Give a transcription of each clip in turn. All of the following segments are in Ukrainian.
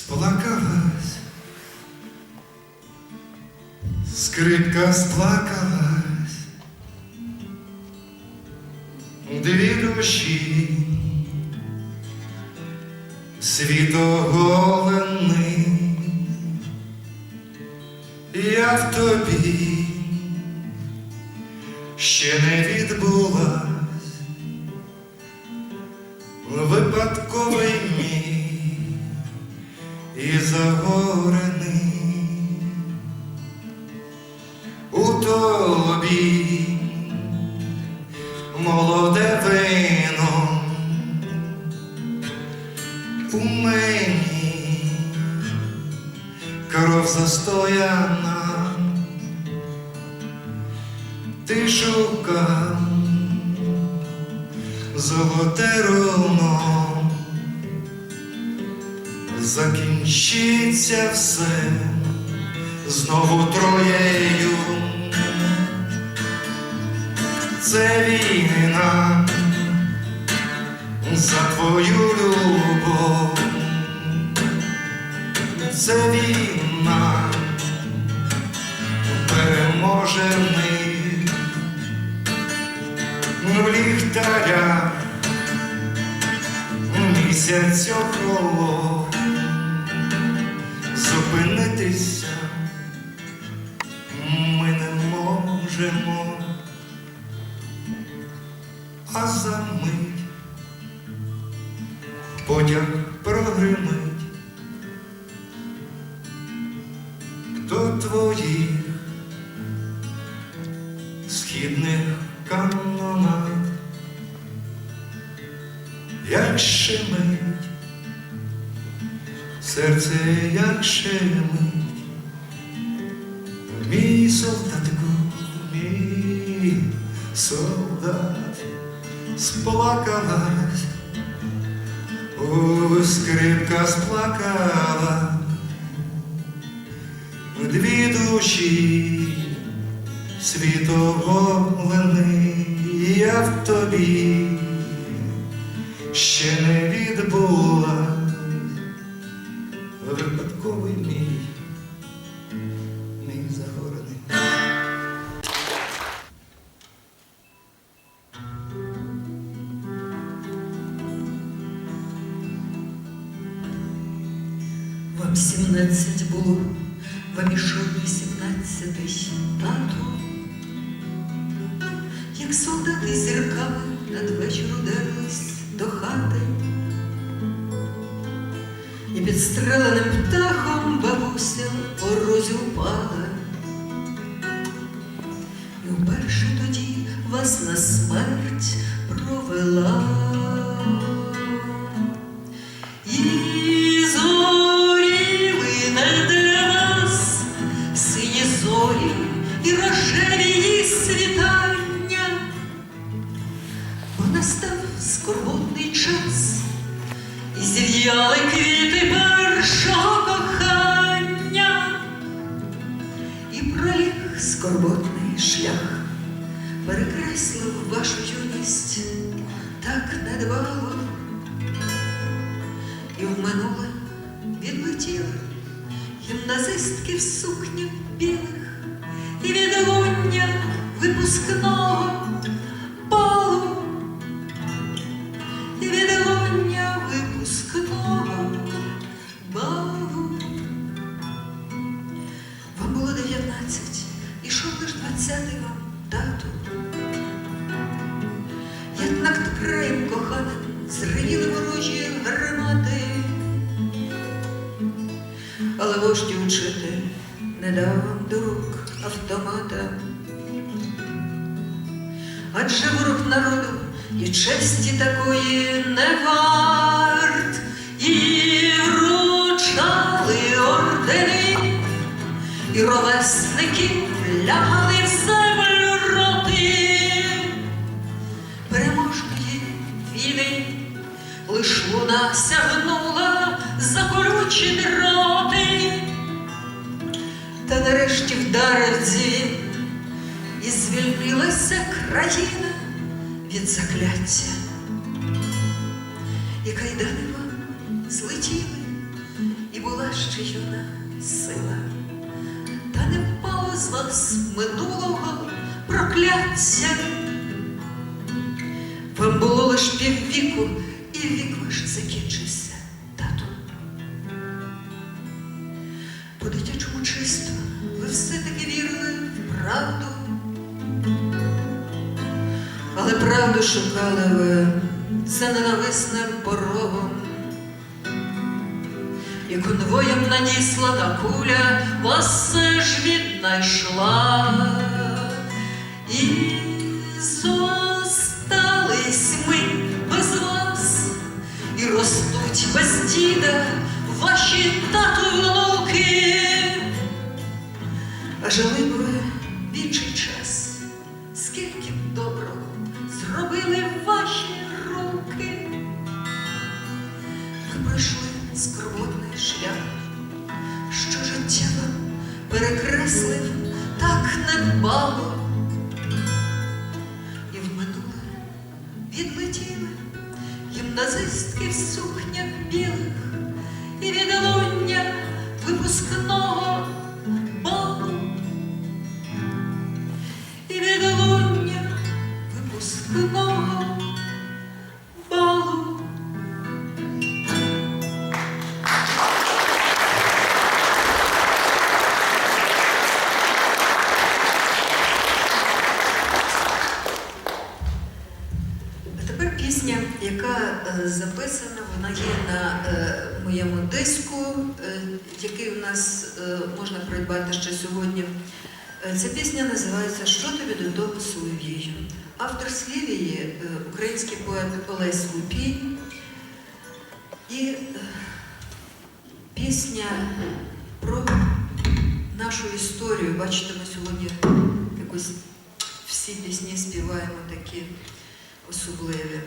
Сплакалась, скрипка сплакалась, у мені. Кров застояна, ти шукав золоте руно. Закінчиться все знову троєю. Це війна за твою любов. Це війна. Переможе мир в ліхтарях місяць охолов зупинитися ми не можемо, а за мить потяг прогримить. До твоїх східних канонат, як шимить серце як шемить, мій солдатику, мій солдат, сплакалась, у скрипка сплакала, дві душі світоголени, я в тобі ще не відбула і птахом бабуся порозюпала. І вперше тоді вас на смерть провела. Гімназистки в сукнях білих і відлуння випускного Адже народу і честі такої не варт, і вручали ордени, і ровесники лягали в землю роти. Переможної війни, лиш луна сягнула за колючі дроти, та нарешті вдарив дзвін, і звільнилася країна від закляття, і кайдани вам злетіли, і була ще юна сила, та не впало з вас минулого прокляття. Вам було лиш піввіку, і вік ваш закінчився, тату. По дитячому чисто ви все-таки вірили в правду. Але правду шукали ви за ненависним порогом. І конвоєм наніслана куля вас все ж віднайшла. І зостались ми без вас, і ростуть без діда ваші тату внуки. А жили б ви інший час, перекреслив так недбало. І в минуле відлетіли гімназистки в сукнях білих Ця пісня називається Що тобі до того Соловію? Автор слів її е, український поет Олесь Лупій. І е, пісня про нашу історію. Бачите, ми сьогодні якось всі пісні співаємо такі особливі.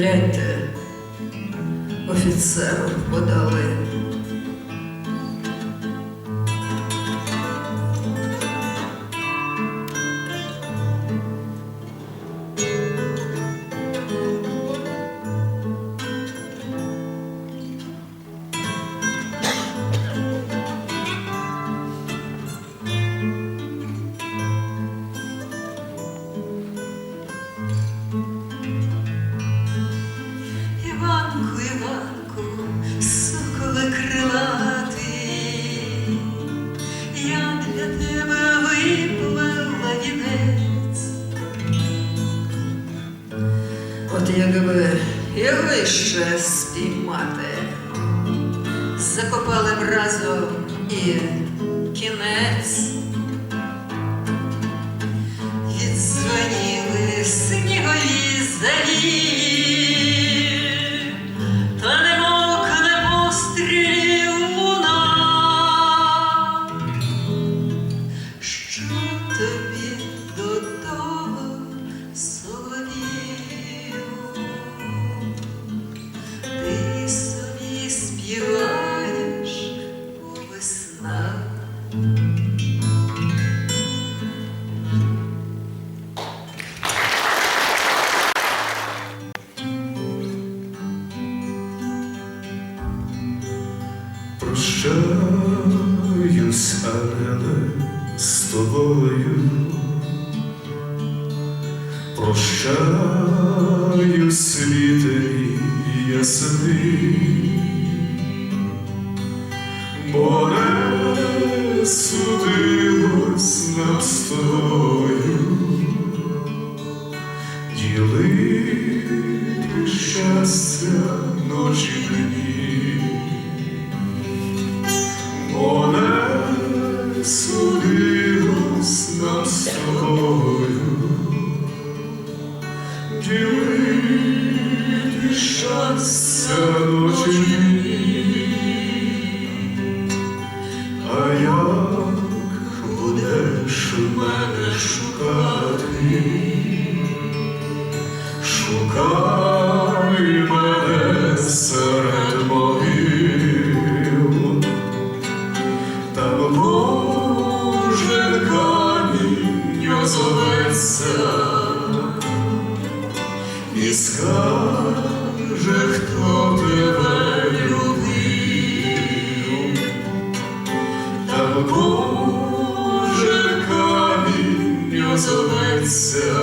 лет офицеров подали. От якби я ще спіймати, закопали б разом і кінець, відзвоніли снігові зарі. собою ділити час. озветься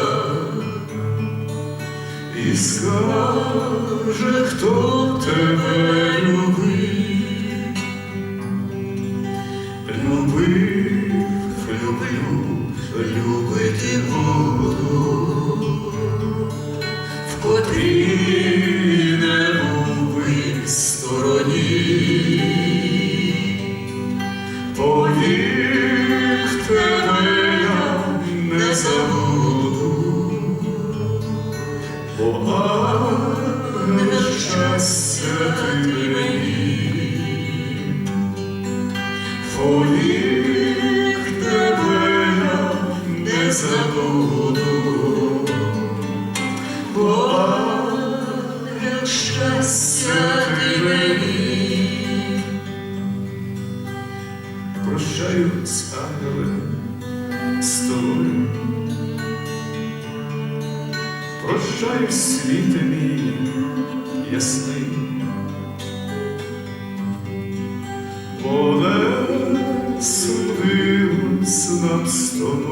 і скаже, хто тебе. забуду, бо як щастя ти мені. Прощаю з ангелем, з тобою, прощаю світи мій ясний, бо не судилось нам з тобою.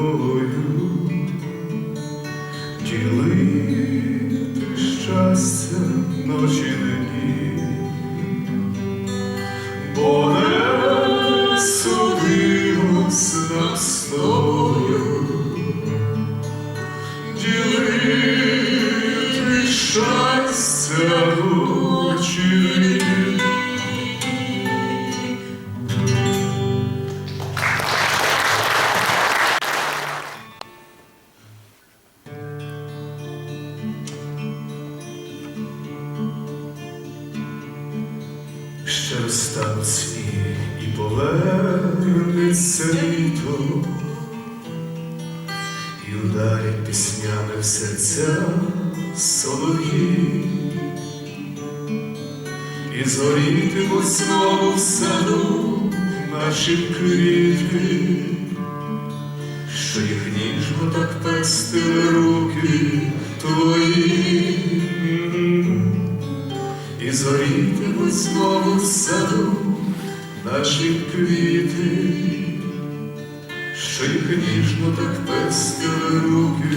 Твої. І зорітимуть знову в саду наші квіти, що їх ніжно так пестили руки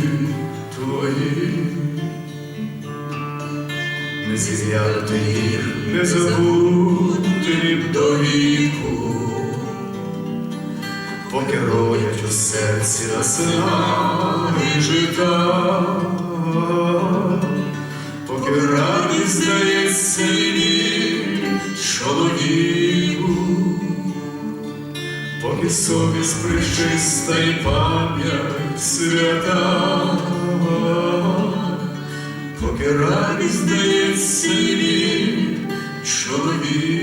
твої. Не зів'яти їх, не забути до віку, поки родять у серці наснаги жита поки радість здається мені чоловіку, поки совість причиста і пам'ять свята, поки радість здається мені чоловіку,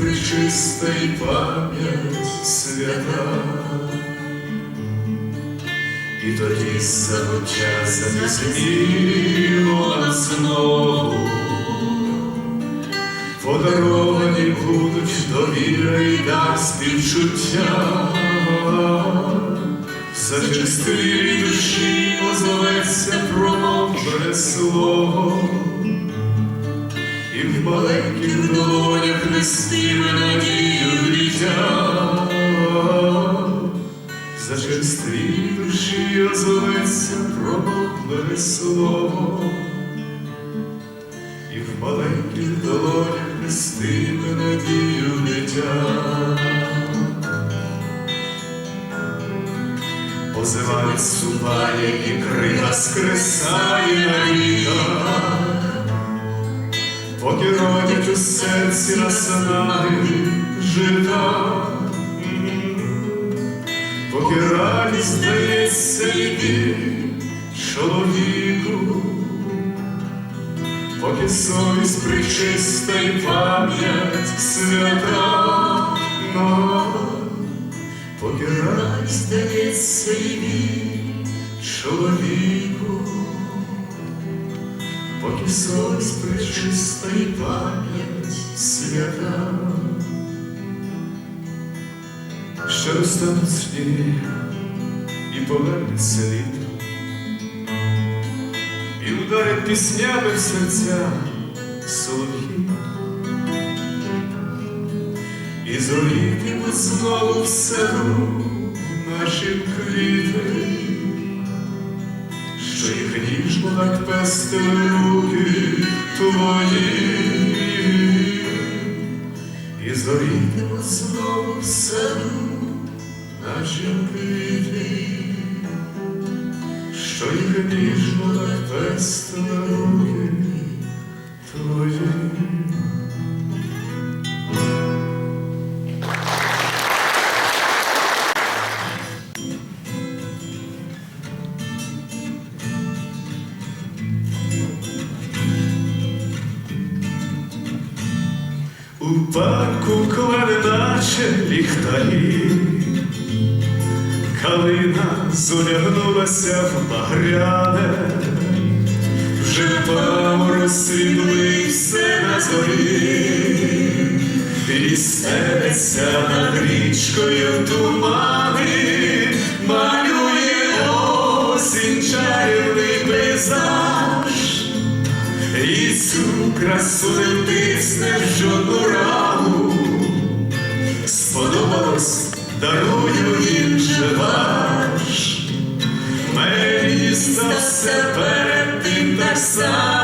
причиста і пам'ять свята. І тоді забуття занесміло нас знову, подаровані будуть довіра і дар співчуття, зачистилі душі озоветься промовчене слово, маленьких долонях нестиме надію дитя. За черстві душі озоветься промоклене слово, і в маленьких долонях нестиме надію дитя. Позивають ступає і крила скресає на віках, поки родять у серці наснаги жита. Поки радість здається йти чоловіку, поки совість причиста і пам'ять свята, поки радість здається йти чоловіку, совість причиста пам'ять свята. Що розтануть сніги і повернеться літо, і ударять піснями в серця солов'ї, і зорітимуть знову в саду наші квіти, що їх ніжно так пестили руки твої. І зорітимуть знову в саду наші квіти, що їх ніжно так пестили руки твої. Наче ліхтарі, калина зодягнулася в багряне, вже розсвітлив все на зорі, і стелеться над річкою тумани, малює осінь чарівний пейзаж. І цю красу не втисне в жодну раму, сподобалось, дарую він же ваш. Мені все перед тим так само.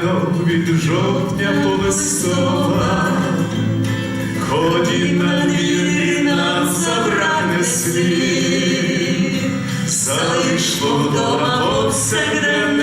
Галереями від жовтня по листопад, ході на двір нас забране світ, залишло вдома повсякденний